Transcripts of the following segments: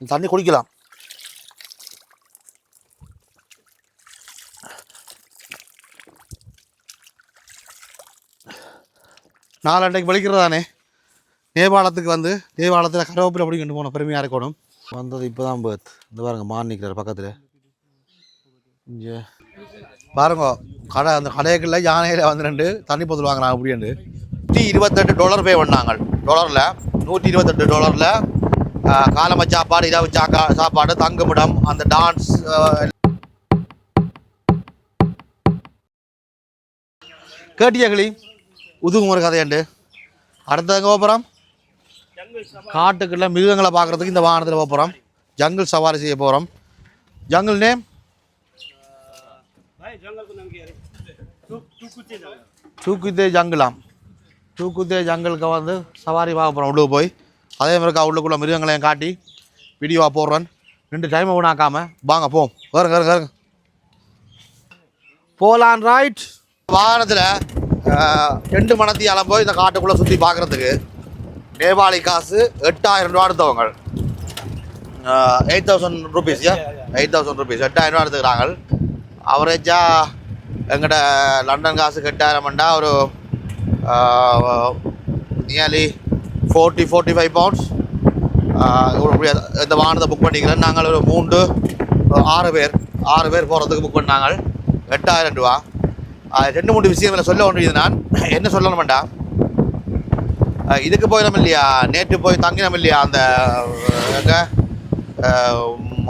இந்த தண்ணி குடிக்கலாம். நாலண்டைக்கு வலிக்கிறதானே நேபாளத்துக்கு வந்து நேபாளத்தில் கருவேப்பிலை அப்படி கொண்டு போன பெருமையாக இருக்கணும். வந்தது இப்போ தான் பேர்த் இந்த பாருங்க மான் நிற்கிறார் பக்கத்தில். இங்கே. பாருங்க கடை அந்த கடைக்குள்ள யானையில் வந்து ரெண்டு தண்ணி பொருள் வாங்குறாங்க அப்படின்ட்டு நூற்றி இருபத்தெட்டு டாலர் பே பண்ணாங்க. டாலரில் நூற்றி இருபத்தெட்டு டாலரில் காலம சாப்பாடு இரவு சாக்கா சாப்பாடு தங்குமிடம் அந்த டான்ஸ் கேட்டியாங்களி உதுகுமர் கதையாண்டு அடுத்தவங்க போகிறோம் காட்டுக்குள்ள மிருகங்களை பார்க்குறதுக்கு இந்த வாகனத்தில் போகிறோம் ஜங்கிள் சவாரி செய்ய போகிறோம் ஜங்கிள் நேம் தூக்குத்தே ஜங்கிளாம் தூக்குத்தே ஜங்கிளுக்கு வந்து சவாரி பார்க்க போகிறோம் உள்ளே போய் அதே மாதிரி உள்ளுக்குள்ள மிருகங்களையும் காட்டி வீடியோவாக போடுறேன். ரெண்டு டைமை வீணாக்காம. வாங்க போம் வருங்க வருங்க வருங்க. போலான் ரைட் வாகனத்தில் ரெண்டு மணத்தியாலம் போய் இந்த காட்டுக்குள்ளே சுற்றி பார்க்குறதுக்கு நேபாளி காசு எட்டாயிரம் ரூபா எடுத்தவங்க. Eight thousand rupees eight thousand rupees எட்டாயிரம் ரூபா எடுத்துக்கிறாங்க. அவரேஜாக எங்கிட்ட லண்டன் காசு எட்டாயிரம்டா ஒரு nearly forty forty five pounds இந்த வாகனத்தை புக் பண்ணிக்கிறேன் நாங்கள் ஒரு மூன்று ஆறு பேர் ஆறு பேர் போகிறதுக்கு புக் பண்ணாங்க எட்டாயிரம் ரூபா ரெண்டு மூணு விஷயங்களை சொல்ல வேண்டியது நான் என்ன சொல்லணுமெண்டா வேண்டாம் இதுக்கு போயிடும் இல்லையா நேற்று போய் தங்கினோம் இல்லையா அந்த எங்கே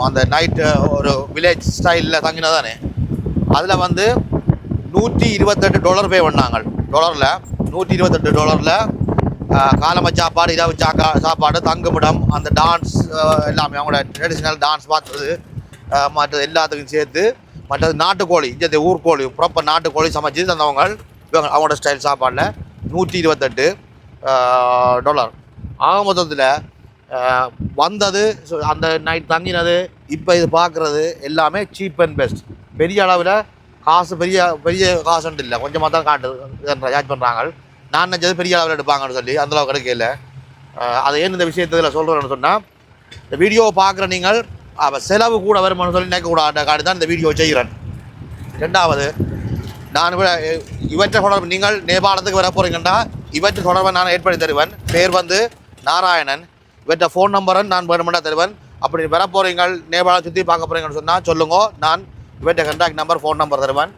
அந்த நைட்டு ஒரு வில்லேஜ் ஸ்டைலில் தங்கினதானே அதில் வந்து நூற்றி இருபத்தெட்டு டாலர் பே பண்ணாங்க டாலரில் நூற்றி இருபத்தெட்டு டாலரில் காலம சாப்பாடு இரவு சாக்கா சாப்பாடு தங்குமிடம் அந்த டான்ஸ் எல்லாமே அவங்களோட ட்ரெடிஷ்னல் டான்ஸ் பார்த்தது. மற்றது எல்லாத்துக்கும் சேர்த்து மற்றது நாட்டுக்கோழி இந்த ஊர்கோழி ப்ராப்பர் நாட்டுக்கோழி சமைச்சு தந்தவங்க இவங்க அவங்களோட ஸ்டைல் சாப்பாடில் நூற்றி இருபத்தெட்டு டாலர் ஆக மொத்தத்தில் வந்தது அந்த நைட் தங்கினது இப்போ இது பார்க்குறது எல்லாமே சீப் அண்ட் பெஸ்ட் பெரிய அளவில் காசு பெரிய பெரிய காசுன்ட்டு இல்லை. கொஞ்சமாக தான் காட்டு சார்ஜ் பண்ணுறாங்க நான் நினச்சது பெரிய அளவில் எடுப்பாங்கன்னு சொல்லி அந்தளவு கிடைக்கல அதை ஏன் இந்த விஷயத்தில் சொல்கிறேன்னு சொன்னால் இந்த வீடியோவை பார்க்குற நீங்கள் அவள் செலவு கூட வருமானு சொல்லி நினைக்கக்கூடாது காட்டி தான் இந்த வீடியோ செய்கிறேன். ரெண்டாவது நான் இவற்றை தொடர்பு நீங்கள் நேபாளத்துக்கு வர போகிறீங்கன்னா இவற்றை தொடர்பை நான் ஏற்படுத்தி தருவேன். பேர் வந்து நாராயணன். இவற்றை ஃபோன் நம்பரும் நான் வேணுமெண்டா தருவேன். அப்படி வர போகிறீங்க நேபாளம் சுற்றி பார்க்க போகிறீங்கன்னு சொன்னால் சொல்லுங்க. நான் இவற்றை கண்டாக்ட் நம்பர் ஃபோன் நம்பர் தருவேன்.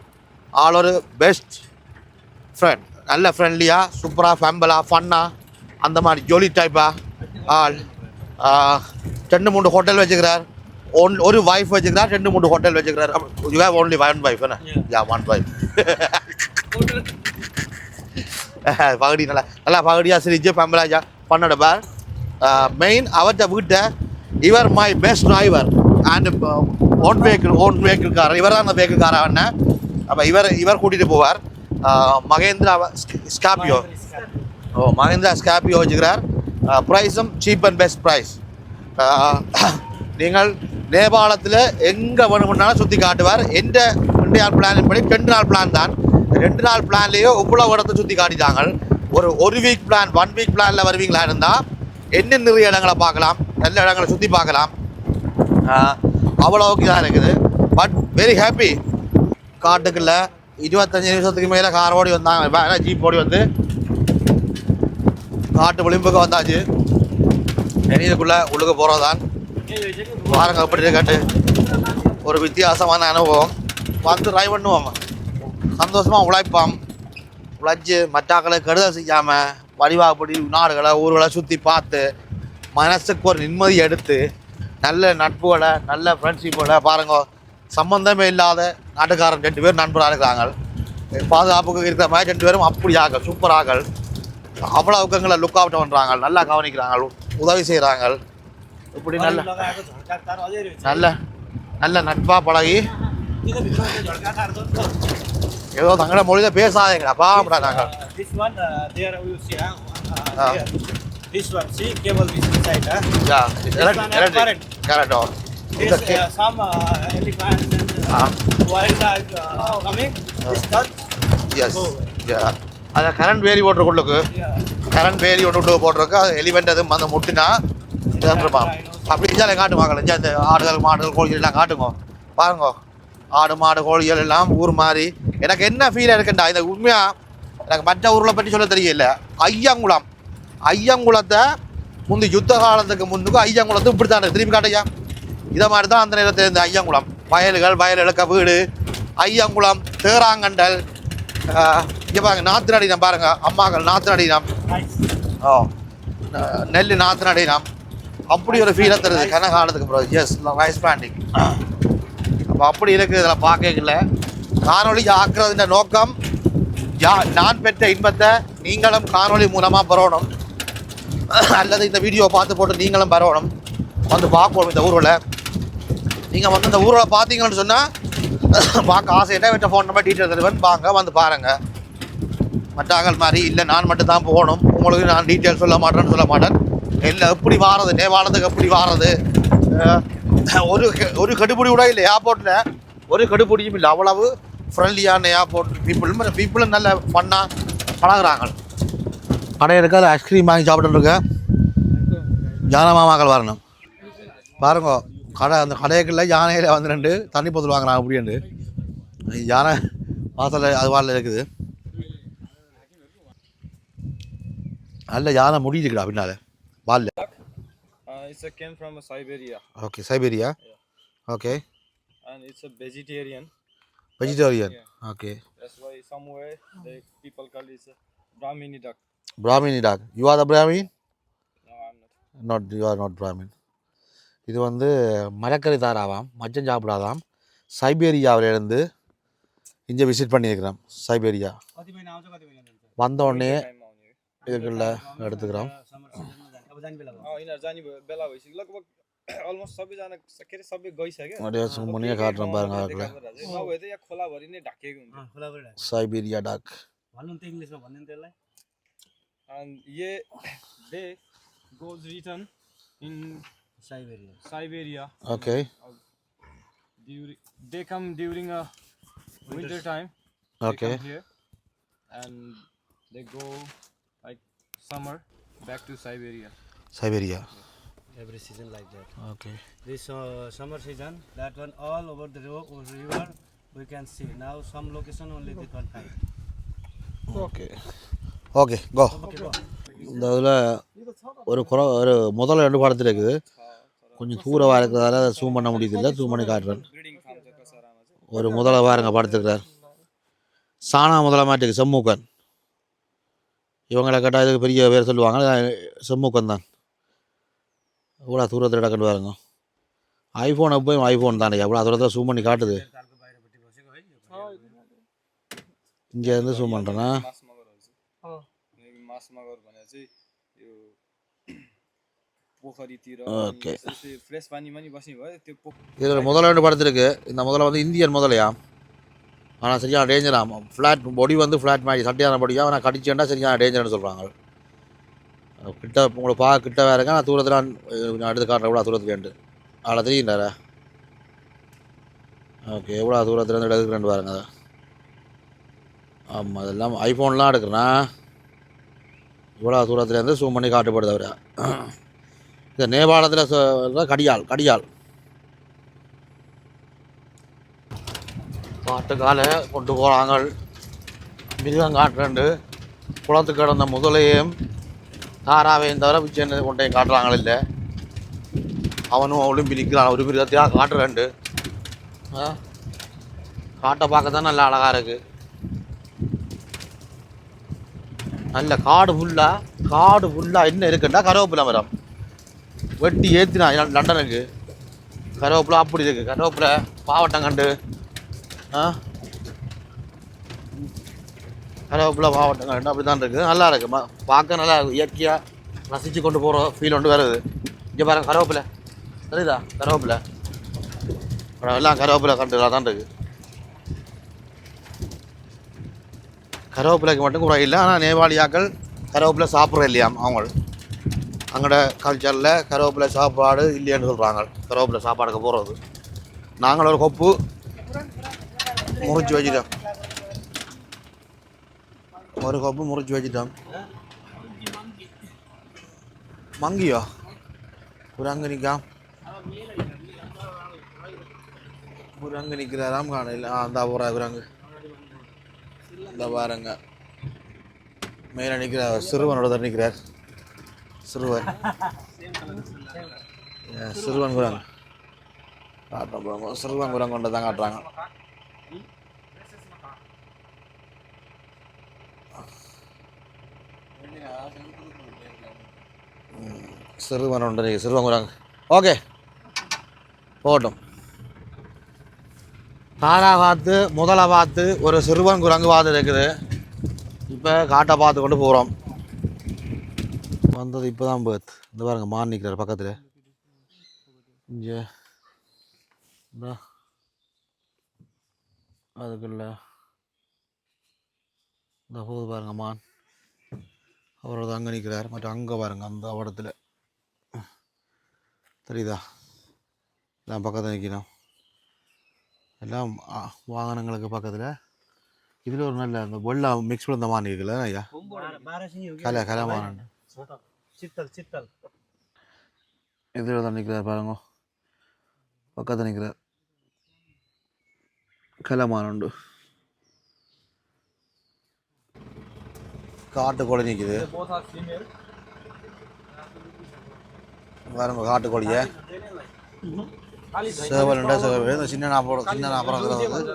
ஆல் ஒரு பெஸ்ட் ஃப்ரெண்ட் நல்ல ஃப்ரெண்ட்லியாக சூப்பராக ஃபேம்பலாக ஃபன்னாக அந்த மாதிரி ஜோலி டைப்பாக ஆள் ரெண்டு மூணு ஹோட்டல் வச்சுக்கிறார். ஒன் ஒரு வைஃப் வச்சுக்கிறார் ரெண்டு மூணு hotel வச்சுக்கிறார். You have only one wife என்ன? யா ஒன் வைஃப் பகடி நல்லா நல்லா பகடியாக சிரிச்சு ஃபேமிலியாக பண்ணோட பார் மெயின் அவர்கிட்ட வீட்டை இவர் my best driver and own vehicle own vehicle car இவர் தான் அந்த வெஹிக்கிள் கார் அண்ணன். அப்போ இவர் இவர் கூட்டிகிட்டு போவார். Mahindra Scorpio oh Mahindra Scorpio வச்சுக்கிறார். ப்ரைஸும் சீப் அண்ட் பெஸ்ட் ப்ரைஸ் நீங்கள் நேபாளத்தில் எங்கே வேணும்னாலும் சுற்றி காட்டுவார். எந்த ரெண்டு நாள் பிளான் படி ரெண்டு நாள் பிளான் தான். ரெண்டு நாள் பிளான்லேயே இவ்வளோ இடத்த சுற்றி காட்டிட்டாங்க ஒரு ஒரு வீக் பிளான் ஒன் வீக் பிளானில் வருவீங்களா இருந்தால் என்ன நிறைய இடங்களை பார்க்கலாம் நல்ல இடங்களை சுற்றி பார்க்கலாம். அவ்வளோக்கு அவ்வளோவுக்கு தான் இருக்குது. பட் வெரி ஹாப்பி காட்டுக்குள்ளே இருபத்தஞ்சு நிமிஷத்துக்கு மேலே கார் ஓடி வந்தாங்க ஜீப் ஓடி வந்து காட்டு விளிம்புக்கு வந்தாச்சு இனி இதுக்குள்ளே உள்ளுக்கு போகிறதான் பாருங்க அப்படி இருக்காட்டு ஒரு வித்தியாசமான அனுபவம் வந்து ட்ரைவ் பண்ணுவோம் சந்தோஷமாக உழைப்போம் உழைச்சி மற்றாக்களை கெடுதல் செய்யாமல் வடிவாப்படி நாடுகளை ஊர்களை சுற்றி பார்த்து மனசுக்கு ஒரு நிம்மதி எடுத்து நல்ல நட்புகளை நல்ல ஃப்ரெண்ட்ஷிப்போட பாருங்க சம்பந்தமே இல்லாத நாட்டுக்காரன் ரெண்டு பேரும் நண்பராக இருக்கிறாங்க. பாதுகாப்புக்கு இருக்கிற மாதிரி ரெண்டு பேரும் அப்படி ஆக சூப்பராக அவ்வளோவுக்கு எங்களை லுக் அவுட் பண்ணுறாங்க நல்லா கவனிக்கிறாங்க. உதவி செய்கிறாங்க இப்படி நல்ல நல்ல நல்ல நட்பாக பழகி. ஏதோ தங்களோட மொழியில பேசாதீங்கடா பாம்படா நாங்கள் current. கரெக்டோ This, uh, some uh, elephants and uh, Ah. wild are uh, coming. This touch. Yes yeah அதை கரண்ட் வேலி போட்டிருக்குள்ளுக்கு Yeah. கரண்ட் வேலி ஒன்று விட்டு போட்டிருக்கு. அது எலிமெண்ட் அது வந்து முட்டினா இதான்றப்பா அப்படி இஞ்சாலே காட்டுவாங்க இந்த ஆடுகள் மாடுகள் கோழிகள் எல்லாம் காட்டுங்க. பாருங்க. ஆடு மாடு கோழிகள் எல்லாம் ஊர் மாதிரி எனக்கு என்ன ஃபீல் இருக்குண்டா? இந்த உண்மையா எனக்கு மற்ற ஊரில் பற்றி சொல்ல தெரியல. ஐயங்குளம். ஐயங்குளத்தை முந்தி யுத்த காலத்துக்கு முன்னுக்கு ஐயங்குளத்து இப்படி தான் திரும்பி காட்டையா இதை மாதிரி தான் அந்த நேரத்தில் இருந்த ஐயங்குளம். வயல்கள் வயல் இழக்க வீடு ஐயங்குளம் தேராங்கண்டல் இங்கே பாருங்க நாற்று நடினம் பாருங்க அம்மாக்கள் நாற்று நடினம். ஓ நெல் நாற்று நடினம் அப்படி ஒரு ஃபீலை தருது கனகாலத்துக்கு பிறகு. எஸ் ரைஸ் பிளான்டிங் அப்போ அப்படி இருக்குது இதில் பார்க்கல காணொளி ஆக்குறதுன்ற நோக்கம் யா நான் பெற்ற இன்பத்தை நீங்களும் காணொளி மூலமாக பெறணும். அல்லது இந்த வீடியோ பார்த்து போட்டு நீங்களும் பெறணும். வந்து பார்க்கணும் இந்த ஊரில் நீங்கள் வந்து இந்த ஊரில் பார்த்தீங்கன்னு சொன்னால் பார்க்க ஆசை என்ன? வெட்ட ஃபோன் நம்பர் டீட்டெயில் தருவேன். வாங்க வந்து பாருங்கள் மற்றாங்கள் மாதிரி இல்லை நான் மட்டும் தான் போகணும். உங்களுக்கு நான் டீட்டெயில் சொல்ல மாட்டேன்னு சொல்ல மாட்டேன். இல்லை எப்படி வாரது? நேவானதுக்கு எப்படி வாரது? ஒரு கெ- ஒரு கடுபிடி கூட இல்லை ஏர்போர்ட்டில் ஒரு கடுபிடியும் இல்லை அவ்வளவு ஃப்ரெண்ட்லியான ஏர்போர்ட் பீப்புள் பீப்புளும் நல்ல ஃபன்னாக பழகிறாங்க. கடை இருக்காது ஐஸ்கிரீம் வாங்கி சாப்பிட்டுருக்கேன் இருக்கேன் மாமாக்கள் வரணும். பாருங்க. கடை அந்த கடைக்குள்ள யானையில் வந்து ரெண்டு தண்ணி பொருள் வாங்குறாங்க அப்படின்ட்டு யானை வாசலில் அது வாரில் இருக்குது. நல்ல யானை பின்னால் வாலில். Uh, it's a came from Siberia. Okay Siberia okay and it's a vegetarian. Vegetarian okay That's why somewhere the people call it a Brahmini duck. Brahminy duck you are the Brahmin No, I'm not. Not you are not Brahmin இது வந்து மரக்கறி தாராவாம் மச்சம் சாப்பிடாதாம். சைபேரியாவிலேருந்து இங்கே visit பண்ணியிருக்கிறோம் சைபேரியா. வந்த உடனே இதுக்குள்ள எடுத்துக்கிறோம். முன்னே காட்டுறோம் பாருங்க Siberia duck. And yeah, they goes written in Siberia. Siberia. Okay. During, they come during a winter time. They Okay. come here and they go like summer back to Siberia. Siberia. Every season like that. Okay. This uh, summer season, that one all over the river we can see. Now some location only this one time. Okay. Okay. Go. இந்த இதில் ஒரு குற ஒரு முதல்ல ரெண்டு பாடத்தில் இருக்குது கொஞ்சம் தூரமாக இருக்கிறதால அதை ஜூம் பண்ண முடியதில்லை. ஜூம் பண்ணி காட்டுறேன். ஒரு முதல பாருங்க படுத்துருக்கிறார். சாணா முதல மாட்டுக்கு செம்மூக்கன். இவங்களை கேட்டால் இதுக்கு பெரிய பேர் சொல்லுவாங்க. செம்மூக்கன் தான். இவ்வளோ தூரத்தில் இடக்கண்டு பாருங்க. ஐஃபோன் எப்போயும் ஐஃபோன் தானே. எவ்வளோ தூரத்தில் ஜூம் பண்ணி காட்டுது? இங்கேருந்து ஜூம் பண்ணுறேன்னா पोखरीतिर Okay. फ्रेस पानीमा नि बस्ने भयो त्यो पोख இதில் முதல்ல ரெண்டு படத்திருக்கு இந்த முதல்ல வந்து இந்தியன் முதலையா ஆனால் சரியான டேஞ்சராம் ஃப்ளாட் பொடி வந்து ஃப்ளாட் மாதிரி சட்டையான பொடியா ஆனால் கடிச்சேன்னா சரியான டேஞ்சர்னு சொல்கிறாங்க கிட்ட உங்களை பா கிட்ட வேற இருக்கா நான் தூரத்தில் நான் எடுத்து காட்டுறேன் எவ்வளோ தூரத்துலேண்டு அதில் தெரியுண்டாரா ஓகே எவ்வளோ தூரத்துலேருந்து எடுக்கிறேன்னு பாருங்க அதை ஆமாம் அதெல்லாம் ஐஃபோன்லாம் எடுக்கிறேன்னா இவ்வளோ தூரத்துலேருந்து ஜூம் பண்ணி காட்டுப்படுது அவர் இந்த நேபாளத்தில் சொல்கிற கடியால் கடியால் காட்டுக்கால கொண்டு போகிறாங்க மிருகம் காட்டுறண்டு. குளத்து கிடந்த முதலையும் தாராவையும் தவிர பிச்சை கொண்டையும் காட்டுறாங்க இல்லை அவனும் அவளும் நிற்கிறான் ஒரு மிருகத்தையாக காட்டுறண்டு. காட்டை பார்க்க தான் நல்லா அழகாக இருக்குது நல்ல காடு ஃபுல்லாக காடு ஃபுல்லாக என்ன இருக்குன்னா கருவேப்பிலை மரம். வெட்டி ஏற்றினா லண்டனுக்கு கருவேப்பிலை அப்படி இருக்குது கருவேப்பிலை பாவட்டங்கண்டு ஆ? கருவேப்பிலை பாவட்டங்கண்டு அப்படி தான் இருக்குது நல்லா இருக்குது பார்க்க நல்லா இயற்கையாக ரசித்து கொண்டு போகிற ஃபீல் ஒன்று வருது. இங்கே பாருங்க கருவேப்பிலை. சரிதா கருவேப்பிலை. அப்புறம் எல்லாம் கருவேப்பிலை கண்டு. தான் இருக்குது கருவேப்பிலைக்கு மட்டும் குறை இல்லை. ஆனால் நேபாளியாக்கள் கருவேப்பிலை சாப்பிட்ற இல்லையாம் அவங்க அங்கட கல்ச்சரில் கருவேப்பிலை சாப்பாடு இல்லைன்னு சொல்கிறாங்க கருவேப்பிலை சாப்பாடுக்கு போகிறது நாங்கள் ஒரு கொப்பு முறிச்சு வச்சுட்டோம். ஒரு கொப்பு முறிச்சு வச்சுட்டோம். மங்கியோ? புரங்கனிக்கா நிற்காம் குரங்கு நிற்கிறாராம் காணையில் ஆ அந்த போகிறா குரங்கு. இந்த பாருங்க. மேலே நிற்கிற சிறுவனோட தான் நிற்கிறார் சிறுவன். சிறுவன் குரங்கு. காட்டுறோம் குரங்கு சிறுவன் குரங்கு கொண்டு தான் காட்டுறாங்க. சிறுவன் உண்டு நீங்கள் சிறுவன் குரங்கு. ஓகே. போகட்டும். தாரா பார்த்து முதலை பார்த்து ஒரு சிறுவன் குரங்கு பார்த்து இருக்குது. இப்போ காட்டை பார்த்து கொண்டு போகிறோம் வந்தது இப்போ தான் பேர்த் இந்த பாருங்க மான் நிற்கிறார் பக்கத்தில். இங்கே இந்தா. அதுக்குள்ள. இந்த போது பாருங்க மான். அவரோட அங்கே நிற்கிறார் மற்றும் அங்கே பாருங்க அந்த இடத்துல தெரியுதா? எல்லாம் பக்கத்தில் நிற்கணும் எல்லாம் வாகனங்களுக்கு பக்கத்தில். இதில் ஒரு நல்ல அந்த வெள்ளம் மிக்ஸ் பண்ண மான் இருக்குல்ல ஐயா கலை கலை மான். சித்தல் சித்தல். எதிரில் தான் நிற்கிறார் பாருங்க. பக்கத்தில் நிற்கிறார் கலமானண்டு காட்டுக்கோழி நிற்குது பாருங்க கோழிய. சேவலுண்டா சேவல் இந்த சின்ன நாப்பரம் சின்ன நாப்பரங்கிறது வந்து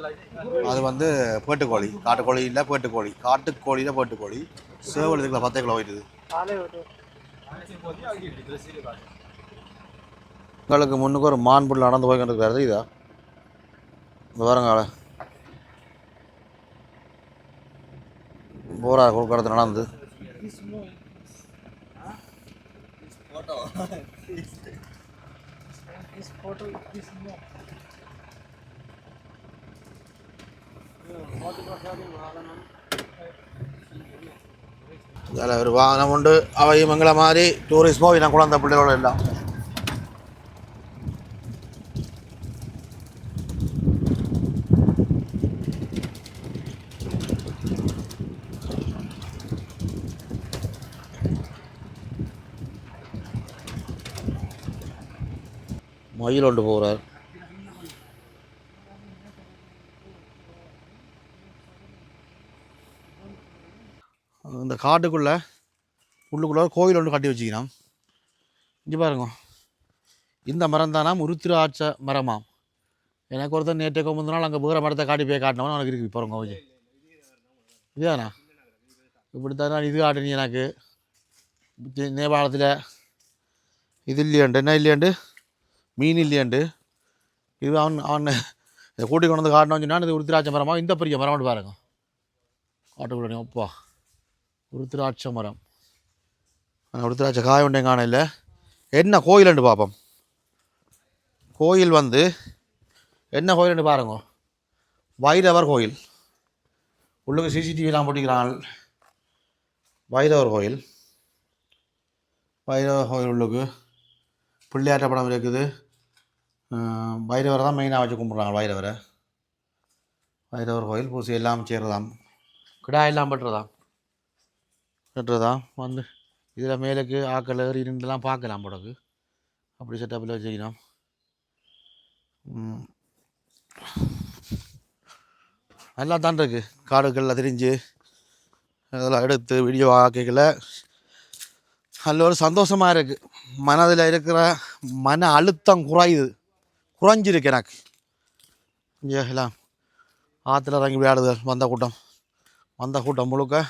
அது வந்து பேட்டுக்கோழி. காட்டுக்கோழி இல்லை பேட்டுக்கோழி. காட்டுக்கோழியில் பேட்டுக்கோழி. சேவல் இதுக்குள்ள பத்தே கிலோ போயிட்டுது. உங்களுக்கு முன்னுக்கு ஒரு மான் புல் நடந்து போய் கொண்டிருக்காரு இதா இந்த பாருங்க ஆளை போரா கொடுக்கறது நடந்து அதில் ஒரு வாகனம் உண்டு அவையும் எங்களை மாதிரி டூரிஸ்மோ இன்னும் குழந்தை பிள்ளைகளோட எல்லாம் மயில் ஒன்று போகிறார் இந்த காட்டுக்குள்ளே உள்ளுக்குள்ளே கோயில் ஒன்று கட்டி வச்சுக்கிறோம் இங்கே பாருங்க. இந்த மரம் தானாம் உருத்திராட்ச மரமாம் எனக்கு ஒருத்தர் நேற்று முந்தின நாள் அங்கே வேறு மரத்தை காட்டி போய் காட்டினவன் எனக்கு இருக்கு. பாருங்க கொஞ்சம் இதுதானா? இப்படி நான் இது காட்டுனீ எனக்கு. நேபாளத்தில். இது இல்லையாண்டு? என்ன இல்லையாண்டு? மீன் இல்லையாண்டு? இது அவன் அவன் இதை கூட்டி கொண்டு வந்து காட்டினோம் சொன்னால் இது உருத்திராட்ச மரமாக இந்த பெரிய மரம் பாருங்க. காட்டுக்குள்ளே அப்பா. ருத்ராட்ச மரம். ருத்ராட்ச காய உண்டே காண இல்லை என்ன கோயிலுண்டு பார்ப்போம். கோயில் வந்து என்ன கோயிலுண்டு பாருங்க. வைரவர் கோயில். உள்ளுக்கு சிசிடிவிலாம் போட்டிக்கிறாங்க வைரவர் கோயில். வைரவர் கோயில் உள்ளுக்கு பிள்ளையாட்ட படம் இருக்குது. வைரவரை தான் மெயினாக வச்சு கும்பிட்றாங்க வைரவரை. வைரவர் கோயில் பூசி எல்லாம் செய்கிறதாம் கிடா எல்லாம் பட்டுறதாம் கட்டுறதாம் வந்து இதில் மேலுக்கு ஆக்கள் ஏறி இருந்துலாம் பார்க்கலாம் படகு அப்படி செட்டப்பில் வச்சுக்கணும் நல்லா தான் இருக்கு. காடுகளில் தெரிஞ்சு அதெல்லாம் எடுத்து வீடியோ ஆக்கிக்கல நல்ல ஒரு சந்தோஷமாக இருக்குது மனதில் இருக்கிற மன அழுத்தம் குறையுது. குறைஞ்சிருக்கு எனக்கு. எல்லாம் ஆற்றுல இறங்கி விளையாடுதல். வந்த கூட்டம். வந்த கூட்டம் முழுக்க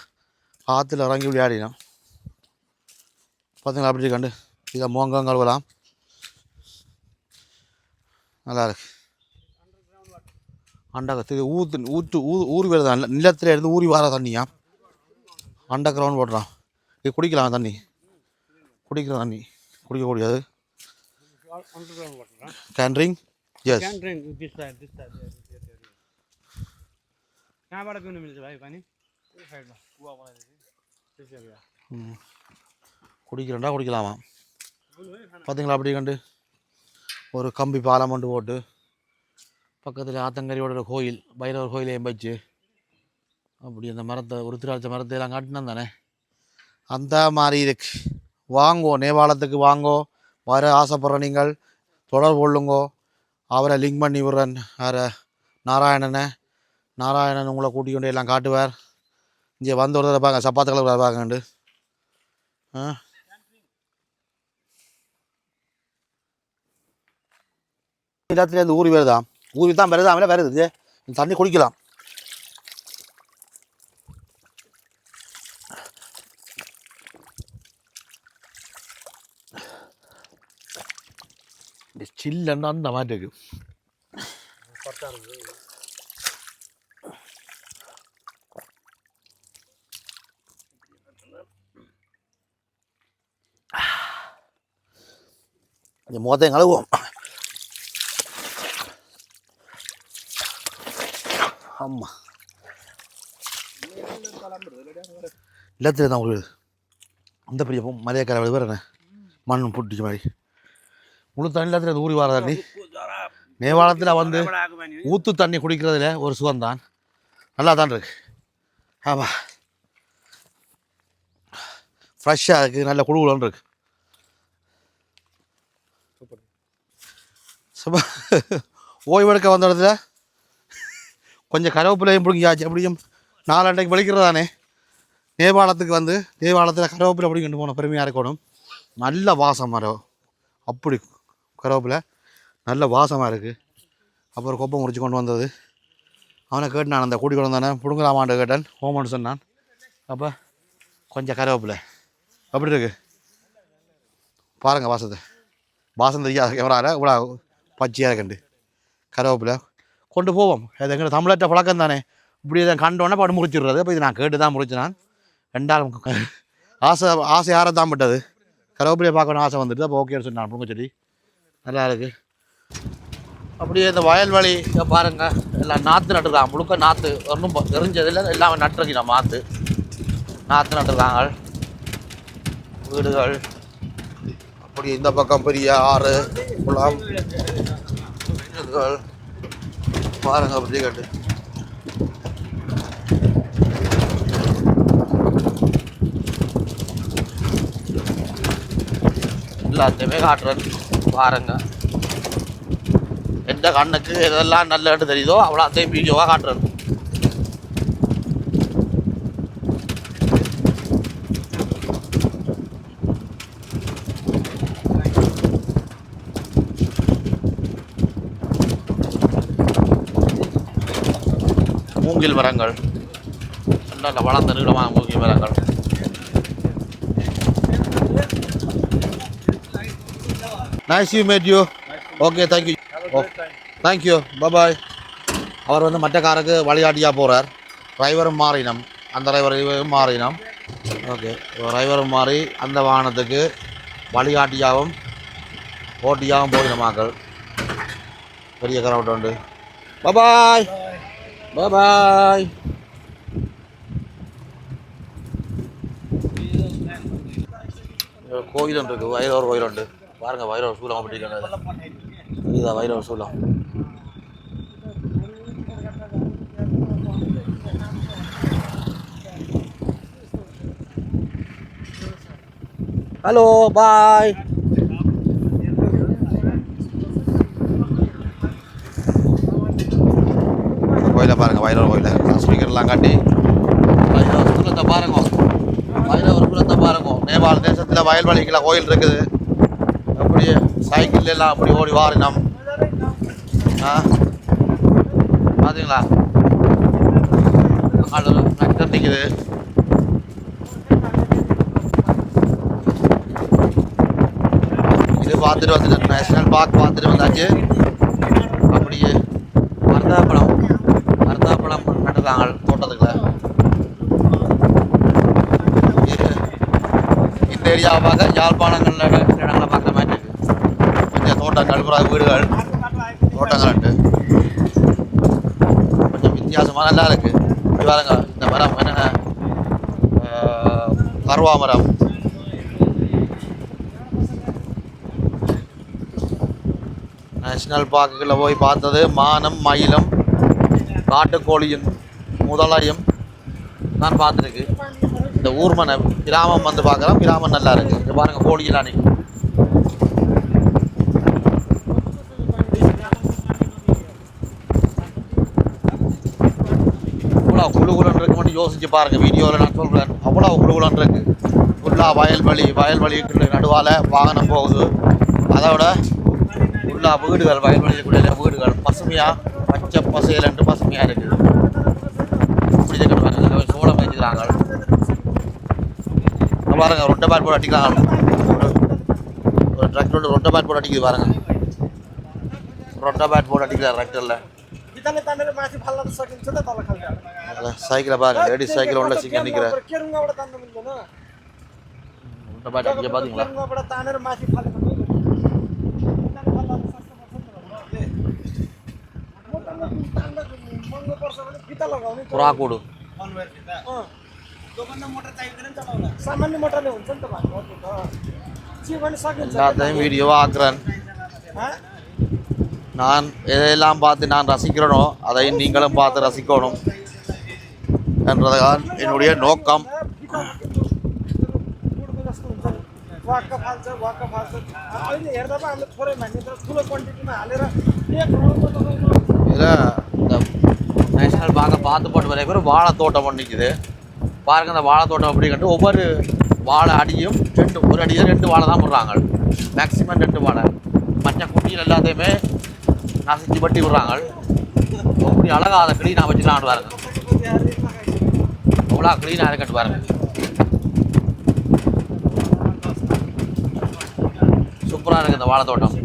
ஆற்றுல இறங்கி விளையாடினோம் பார்த்தீங்களா அப்படி கண்டு இதை மோங்கம் கழுவலாம் நல்லா இருக்கு அண்டக இது ஊத்து ஊற்று ஊ ஊறி வருதா நிலத்தில் இருந்து ஊறி வர தண்ணியா அண்டர் கிரவுண்ட் போடுறான் இது குடிக்கலாம் தண்ணி குடிக்கிற தண்ணி குடிக்கக்கூடியது underground water huh? Can drink yes can drink this side this side there, there, there, there. कहाँबाट पिउनु मिल्छ भाइ पानी त्यो साइडमा कुवा बनाइदिएको त्यो चाहिँ குடிக்கிறேன்டா குடிக்கலாமா? பார்த்தீங்களா அப்படி கண்டு? ஒரு கம்பி பாலம் கொண்டு போட்டு பக்கத்தில் ஆத்தங்கரியோட ஒரு கோயில் பைரவர் கோயிலையும் வச்சு அப்படி அந்த மரத்தை உருத்திராட்ச மரத்தை எல்லாம் காட்டினோம் தானே அந்த மாதிரி இருக்கு. வாங்கோ நேபாளத்துக்கு வாங்கோ. வர ஆசைப்படுற நீங்கள் தொடர்பு கொள்ளுங்கோ. அவரை லிங்க் பண்ணி விடுறேன். வேறு நாராயணனை. நாராயணன் உங்களை கூட்டிக் கொண்டு எல்லாம் காட்டுவார். இங்கே வந்த ஒரு தடவை பாங்க சப்பாத்து கலர் பாக்கண்டு ஆ? இடத்துல இந்த ஊறி வருதா? ஊறி தான் வருதா அவளே வருது? இந்த தண்ணி குடிக்கலாம். சில்லுன்னு அந்த மாதிரி இருக்கு. கொஞ்சம் முகத்தையும் கழுவுவோம். ஆமாம் எல்லாத்துலேயும் தான் உங்களுக்கு அந்த பெரிய மலையக்கார விட வேறு மண் புட்டிச்ச மாதிரி. முழு தண்ணி இல்லாத ஊறி வர தண்ணி மேவாளத்தில் வந்து ஊத்து தண்ணி குடிக்கிறதுல ஒரு சுகம்தான். நல்லா தான் இருக்கு. ஆமாம் ஃப்ரெஷ்ஷாக இருக்குது நல்ல குழுகுலன்னு இருக்கு. சும்மா ஓய்வெடுக்க வந்த இடத்துல கொஞ்சம் கருவேப்பிலையும் பிடிங்கியாச்சு. அப்படியும் நாலண்டைக்கு வலிக்கிறதானே நேபாளத்துக்கு வந்து நேபாளத்தில் கருவேப்பிலை பிடிங்கிட்டு போன பெருமையாக இருக்கணும். நல்ல வாசம் மரம் அப்படி கருவேப்பிலை நல்ல வாசமாக இருக்குது அப்புறம் கொப்பம் முடிச்சு கொண்டு வந்தது. அவனை கேட்டு நான் அந்த கூட்டி கொண்டு வந்தானே. புடுங்கலாமான்ட்டு கேட்டேன். ஹோமன் சொன்னான். அப்போ கொஞ்சம் கருவேப்பிலை. அப்படி இருக்கு? பாருங்கள் வாசத்தை. வாசம் தெரியாத கேமராவில் இவ்வளோ பச்சையாக இருக்கண்டு கருவேப்பில. கொண்டு போவோம். அது எங்கள் தமிழற்ற பழக்கம் தானே. இப்படி இதை கண்டோன்னே படம் முடிச்சிடுறது அப்போ இது நான் கேட்டு தான் முடிச்சினான் ரெண்டாலும் ஆசை ஆசை யாரை தான் பட்டது. கருவேப்பிலையை பார்க்கணும் ஆசை வந்துட்டு. அப்போ ஓகேன்னு சொன்னான் புங்க செடி நல்லா இருக்குது அப்படியே இந்த வயல்வெளி பாருங்கள் பாருங்க. எல்லாம் நாற்று நட்டுருக்காங்க. முழுக்க நாற்று ஒன்றும் தெரிஞ்சதில்லை நட்டுருக்கு நான் நாற்று நாற்று நட்டுருக்காங்க. வீடுகள். அப்படி இந்த பக்கம் பெரிய ஆறு குளம். பாருங்க அப்படி கட்டு. எல்லாத்தையுமே காட்டுறேன். பாருங்க. எந்த கண்ணுக்கு எதெல்லாம் நல்லது தெரியுதோ அவ்வளோத்தையும் வீடியோவாக காட்டுறேன். மூங்கில் மரங்கள். நல்ல வளர்ந்த நீளமான மூங்கில் மரங்கள். Nice you made you okay thank you oh thank you bye bye அவர் வந்து மற்ற காருக்கு வழிகாட்டியாக போகிறார் டிரைவரும் மாறினம். அந்த டிரைவரும் மாறினம். ஓகே டிரைவரும் மாறி அந்த வாகனத்துக்கு வழிகாட்டியாகவும் போட்டியாகவும் போயினமாக்கள் பெரிய கரவுட் உண்டு. பபாய் பபாய் கோயில் ஒன்று இருக்குது வைரவர் கோயில் உண்டு பாருங்க வைரவர் சூலம் அப்படி இருக்கிறது இதுதா வைரவர் சூலம் ஹலோ பாய் கோயிலை பாருங்க வைரவர் கோயிலை ஸ்பீக்கர்லாம் காட்டி. வைரவர் பாருங்கோ பாருங்க. வைரவர் குலத்தை பாருங்க. நேபாள தேசத்தில் வயல்வெளிக்குள்ள கோயில் இருக்குது. அப்படியே சைக்கிள் எல்லாம் அப்படி ஓடி வாரினம் ஆ? பார்த்தீங்களா நட்டம் நிற்குது இது பார்த்துட்டு வந்துட்டு நேஷனல் பார்க் பார்த்துட்டு வந்தாச்சு அப்படியே மருதாப்பழம் மருதாப்பழம் தோட்டத்துக்குள்ள. இந்த ஏரியாவை பார்க்க யாழ்ப்பாணங்களில் இடங்களை பார்க்குற மாதிரி இருக்கு. கொஞ்சம் தோட்டம் கழுப்புற வீடுகள் தோட்டங்கள் உண்டு. கொஞ்சம் வித்தியாசமாக நல்லா இருக்கு. பாருங்க இந்த மரம் என்னென்ன? கருவா மரம். நேஷனல் பார்க்குகளில் போய் பார்த்தது மானம் மயிலும் நாட்டுக்கோழியின் முதலாயம் நான் பார்த்துருக்கு. இந்த ஊர்மனை கிராமம் வந்து பார்க்குறோம் கிராமம் நல்லா இருக்குது இது பாருங்கள் கோழியெல்லாம் நிற்கும் அவ்வளோ குழு குழுன்னு இருக்கு மட்டும் யோசிச்சு பாருங்கள் வீடியோவில் நான் சொல்கிறேன் அவ்வளோ குழு குழுன்னு இருக்குது ஃபுல்லாக வயல்வெளி வயல்வெளிக்கு நடுவால் வாகனம் போகுது. அதோட ஃபுல்லாக வீடுகள் வயல்வெளியில் வீடுகள். பசுமையாக பச்சை பசையில் ரெண்டு பசுமையாக இருக்குது பிடிச்ச கட்டுவாங்க சோளம் வச்சுக்கிறாங்க பாருங்க ரெண்டு பார் போட்டு அடிக்கிறாங்க ஒரு டிராக்டர் ரெண்டு பார் போட்டு அடிக்குது பாருங்க ரெண்டு பேட் போட்டு அடிக்கிறார் டிராக்டரில் சைக்கிளை பாருங்க லேடிஸ் சைக்கிள் உள்ள சீக்கிரம் நிற்கிறார் ரெண்டு பேட் அடிக்க பார்த்தீங்களா महँगो पर्छ भने फिता लगाउने புறா கூடு अँ। सामान्य मोटरले हुन्छ नि त भाइ त्यो त चियो भने सकिन्छ எல்லாத்தையும் வீடியோவாக ஆக்குறேன் हाँ? நான் எதையெல்லாம் பார்த்து நான் ரசிக்கிறேனோ அதையும் நீங்களும் பார்த்து ரசிக்கணும் என்றதான் என்னுடைய நோக்கம் फिता गुडको जस्तो हुन्छ नि। वाक्क फाल्छ वाक्क फाल्छ अहिले हेर्दा पो हामीले थोरै मान्ने तर ठुलो क्वान्टिटीमा हालेर एक राउन्डमा விவசாயிகள் பார்க்க பார்த்து போட்டு நிறைய பேர் வாழைத்தோட்டம் பண்ணிக்குது பாருங்கள் அந்த வாழைத்தோட்டம் அப்படி கண்டு ஒவ்வொரு வாழை அடியும் ரெண்டு ஒரு அடியில் ரெண்டு வாழை தான் போடுறாங்க. மேக்ஸிமம் ரெண்டு வாழை. மற்ற குட்டியில் எல்லாத்தையுமே நசுச்சு பட்டி விடுறாங்க. அப்படி அழகாக அதை க்ளீனாக வச்சுக்கலாம் பாருங்க. அவ்வளோ க்ளீனாக இருக்கட்டு பாருங்க. சூப்பராக இருக்குது இந்த வாழைத்தோட்டம்.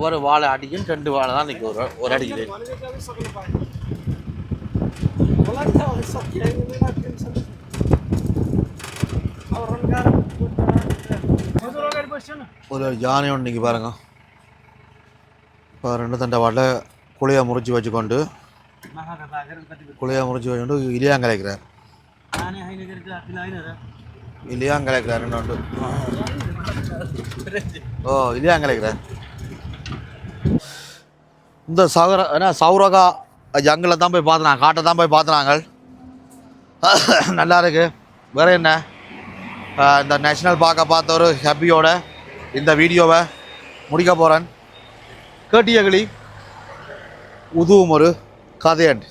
ஒரு வாழை அடிக்கும் ரெண்டு வாழை தான் இன்னைக்கு ஒரு ஒரு அடிக்குது ஒரு யானை ஒன்று இன்றைக்கி பாருங்க. இப்போ ரெண்டு தண்டை வாழை குழையாக முறிச்சு வச்சுக்கொண்டு குழையாக முறிச்சு வச்சுக்கொண்டு இலியாங்க கலைக்கிறார் இலியாங்க கலைக்கிறார் ரெண்டு ஓ இலியாங்க கலைக்கிறார் இந்த சௌர என்ன சௌரகா ஜங்கில் தான் போய் பார்த்துனாங்க காட்டை தான் போய் பார்த்துனாங்க. நல்லா இருக்கு. வேறு என்ன? இந்த நேஷ்னல் பார்க்க பார்த்த ஒரு ஹாப்பியோட இந்த வீடியோவை முடிக்க போகிறேன் கேட்டிய கிளி உதுவும் ஒரு கதையன்